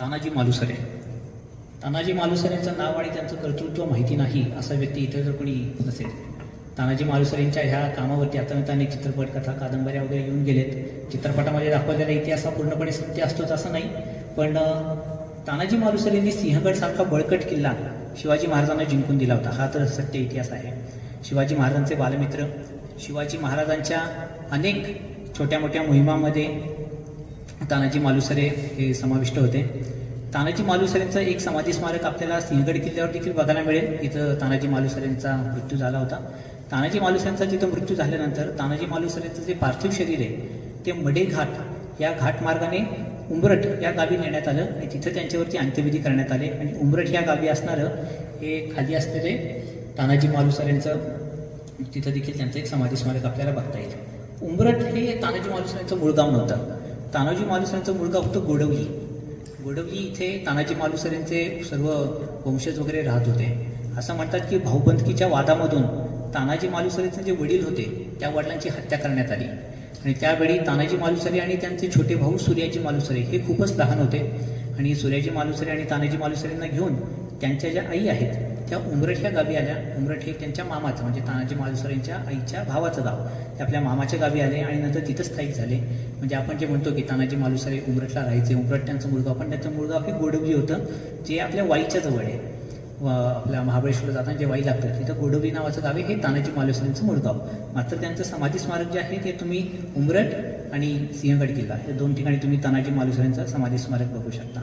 तानाजी मालुसरे. तानाजी मालुसरेंचं नाव आणि त्यांचं कर्तृत्व माहिती नाही असा व्यक्ती इतर जर कोणी नसेल. तानाजी मालुसरेंच्या ह्या कामावरती आता चित्रपट कथा कादंबऱ्या वगैरे येऊन गेलेत. चित्रपटामध्ये दाखवलेला इतिहास हा पूर्णपणे सत्य असतोच असं नाही. पण तानाजी मालुसरेंनी सिंहगडसारखा बळकट किल्ला शिवाजी महाराजांना जिंकून दिला होता. हा तर सत्य इतिहास आहे. शिवाजी महाराजांचे बालमित्र शिवाजी महाराजांच्या अनेक छोट्या मोठ्या मोहिमामध्ये तानाजी मालुसरे हे समाविष्ट होते. तानाजी मालुसरेंचं एक समाधी स्मारक आपल्याला सिंहगड किल्ल्यावर देखील बघायला मिळेल. इथं तानाजी मालुसरेंचा मृत्यू झाला होता. तानाजी मालुसरेंचा जिथं मृत्यू झाल्यानंतर तानाजी मालुसरेंचं जे पार्थिव शरीर आहे ते मडे घाट या घाट मार्गाने या गावी नेण्यात आलं आणि तिथं त्यांच्यावरती अंत्यविधी करण्यात आले. आणि उंबरठ या गावी असणारं हे खाली असलेले तानाजी मालुसरेंचं तिथं देखील त्यांचं एक समाधी स्मारक आपल्याला बघता येईल. उंबरट हे तानाजी मालुसरेंचं मूळ गाव नव्हतं. तानाजी मालुसरांचा मुलगा होतो गोडवली. गोडवली इथे तानाजी मालुसरेंचे सर्व वंशज वगैरे राहत होते. असं म्हणतात की भाऊबंदकीच्या वादामधून तानाजी मालुसरेंचे जे वडील होते त्या वडिलांची हत्या करण्यात आली. आणि त्यावेळी तानाजी मालुसरे आणि त्यांचे छोटे भाऊ सूर्याजी मालुसरे हे खूपच लहान होते. आणि सूर्याजी मालुसरे आणि तानाजी मालुसरेंना घेऊन त्यांच्या ज्या आई आहेत त्या उमरठ या गावी आल्या. उमरठ हे त्यांच्या मामाचं म्हणजे तानाजी मालुसरेंच्या आईच्या भावाचं गाव. ते आपल्या मामाच्या गावी आले आणि नंतर तिथं स्थायिक झाले. म्हणजे आपण जे म्हणतो की तानाजी मालुसरे उमरठला राहायचे उमरठ त्यांचं मुळगाव पण त्यांचं मुळगाव हे गोडवली होतं जे आपल्या वाईच्या जवळ आहे. व आपल्या महाबळेश्वर जाताना जे वाई लागतं तिथं गोडोबी नावाचं गाव आहे हे तानाजी मालुसरेंचं मुळगाव मात्र त्यांचं समाधी स्मारक जे आहे ते तुम्ही उमरट आणि सिंहगड किल्ला या दोन ठिकाणी तुम्ही तानाजी मालुसरेंचं समाधी स्मारक बघू शकता.